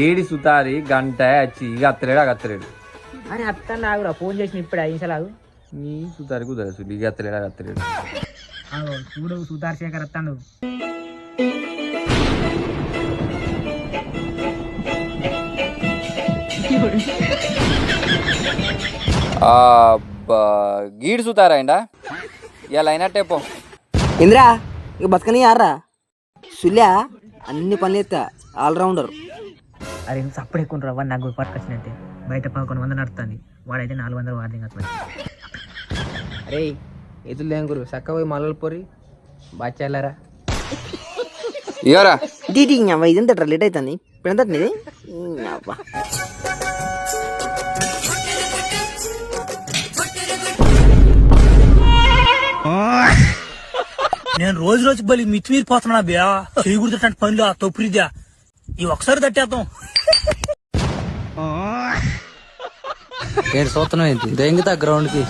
AD Sutari గంట వచ్చి ఇక అత్తలేడు అగ అత్తలేడు. అని అత్తను ఆగురా ఫోన్ చేసిన ఇప్పుడు అయించలాగు నీ సుతారి కుదరదు ఇక అత్తలేడు అగ అత్తలేడు. చూడు సుతార్ శేఖర్ అత్తాడు. గీడు సుతారాయండా ఇలా అయినట్టే పో. ఇంద్రా ఇక బతకని యారా సుల్యా అన్ని పనులు ఎత్తా ఆల్రౌండర్ అరే నువ్వు సప్పుడు ఎక్కువ రా వాడు నాకు పట్టుకొచ్చినట్టే. బయట పదకొండు వందలు నడుతుంది వాడైతే నాలుగు వందలు వార్నింగ్ అట్లా అరే ఎదురు లేం గురు చక్క పోయి మల్లలు పొరి బాచాలరా ఇవరా డీటీ ఇదంతా లేట్ అవుతుంది ఇప్పుడు ఎంత ఇది నేను రోజు రోజు బలి మితిమీరిపోతున్నా బియా? చేయకూడదు పనులు ఆ తొప్పురిద్యా? ఈ ఒకసారి తట్టేద్దాం. ఏంటి చూస్తున్నావు ఏంటి? దెంగతా గ్రౌండ్కి.